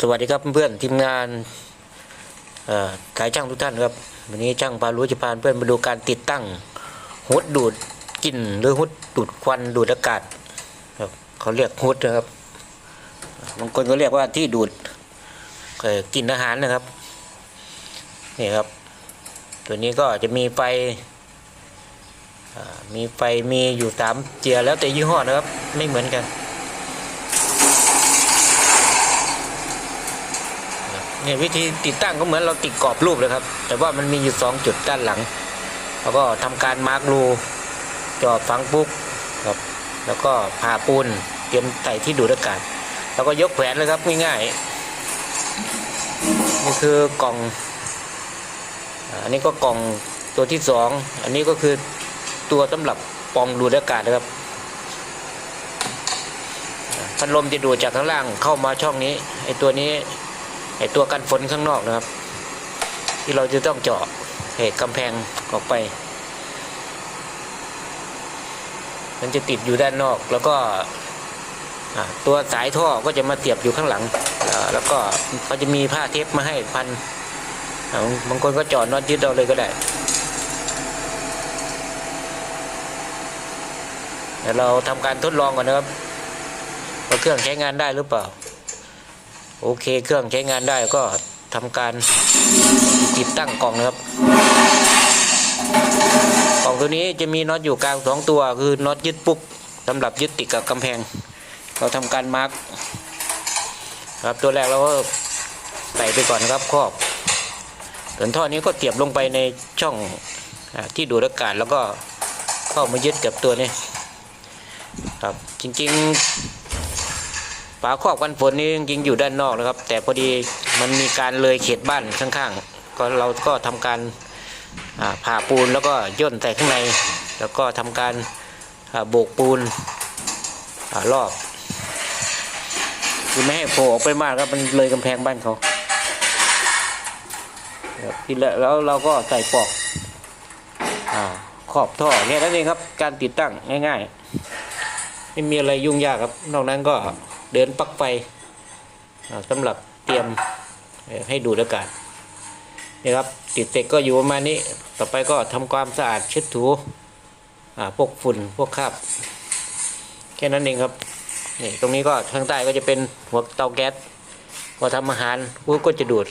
สวัสดีครับเพื่อนๆทีมงานขายช่างทุกท่านครับวันนี้ช่างพารู้จะพาเพื่อนมาดูการติดตั้งฮุดดูดกลิ่นหรือฮุดดูดควันดูดอากาศครับเขาเรียกฮุดนะครับบางคนก็เรียกว่าที่ดูดเอ่อกลิ่นอาหารนะครับนี่ครับ ตัวนี้ก็จะมีไฟมีไฟมีอยู่สามเจียแล้วแต่ยี่ห้อนะครับ ไม่เหมือนกัน เนี่ยวิธีติดตั้งก็เหมือนเราติดกรอบรูปเลยครับ แต่ว่ามันมีอยู่สองจุดด้านหลัง แล้วก็ทำการมาร์กรูจอฝังปุ๊กครับ แล้วก็ผ่าปูนเตรียมใส่ที่ดูดอากาศ แล้วก็ยกแขวนเลยครับง่ายๆนี่คือกล่อง อันนี้ก็กล่องตัวที่สอง อันนี้ก็คือตัวสำหรับปองดูดอากาศนะครับพัดลมจะดูดจากข้างล่างเข้ามาช่องนี้ไอตัวนี้ ไอตัวกันฝนข้างนอกนะครับ ที่เราจะต้องเจาะเหตุกำแพงออกไป มันจะติดอยู่ด้านนอกแล้วก็ตัวสายท่อก็จะมาเสียบอยู่ข้างหลัง แล้วก็เขาจะมีผ้าเทปมาให้พันบางคนก็จาะน็อตยึดเอาเลยก็ได้เดี๋ยวเราทำการทดลองก่อนนะครับว่าเครื่องใช้งานได้หรือเปล่า โอเคเครื่องใช้งานได้ก็ทำการติดตั้งกล่องนะครับ กล่องตัวนี้จะมีน็อตอยู่กลางสองตัว คือน็อตยึดปุ๊บสำหรับยึดติดกับกำแพง เราทำการมาร์กครับตัวแรกเราก็ใส่ไปก่อนครับครอบ ส่วนท่อนี้ก็เสียบลงไปในช่องอที่ดูดอากาศแล้วก็เข้ามายึดกับตัวนี้ครับจริงๆ ฝาครอบกันฝนนี่จริงๆอยู่ด้านนอกนะครับ แต่พอดีมันมีการเลยเขตบ้านข้างๆ ก็เราก็ทำการผ่าปูนแล้วก็ย่นใส่ข้างใน แล้วก็ทำการโบกปูนอรอบคือไม่ให้โผล่ออกไปมากครับมันเลยกำแพงบ้านเขาทีละแล้วเราก็ใส่ปลอกอขอบท่อแค่นั้นเองครับ การติดตั้งง่ายๆ ไม่มีอะไรยุ่งยากครับ นอกนั้นก็ เดินปลั๊กไฟอ่าสำหรับเตรียมให้ดูดอากาศนี่ครับติดเสร็จก็อยู่ประมาณนี้ต่อไปก็ทำความสะอาดเช็ดถูพวกฝุ่นพวกคราบแค่นั้นเองครับนี่ตรงนี้ก็ข้างใต้ก็จะเป็นหัวเตาแก๊สพอทำอาหารปุ๊บก็จะดูด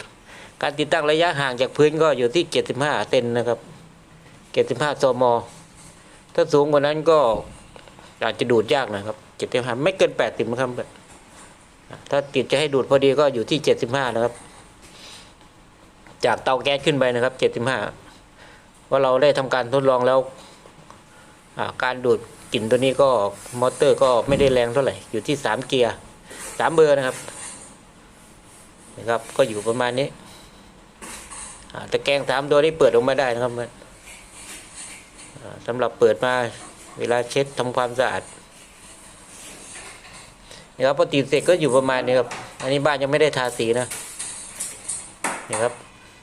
การติดตั้งระยะห่างจากพื้นก็อยู่ที่ 75 เซนนะครับ 75ซมถ้าสูงกว่านั้นก็อาจจะดูดยากหนะครับ 75 ไม่เกิน 80นะครับ ถ้าติดจะให้ดูดพอดีก็อยู่ที่75นะครับ จากเตาแก๊สขึ้นไปนะครับ75ว่าเราได้ทำการทดลองแล้วการดูดกลิ่นตัวนี้ก็มอเตอร์ก็ไม่ได้แรงเท่าไหร่อยู่ที่3เกียร์3เบอร์นะครับนะครับก็อยู่ประมาณนี้ตะแกรงสามตัวนี้เปิดออกมาได้นะครับอ่าสำหรับเปิดมาเวลาเช็ดทำความสะอาด ครับพอติดเสร็จก็อยู่ประมาณนี้ครับ อันนี้บ้านยังไม่ได้ทาสีนะนี่ครับ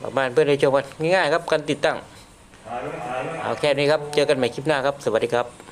บอกบ้านเพื่อนได้ชมกันง่ายๆครับการติดตั้งเอาแค่นี้ครับ เจอกันใหม่คลิปหน้าครับ สวัสดีครับ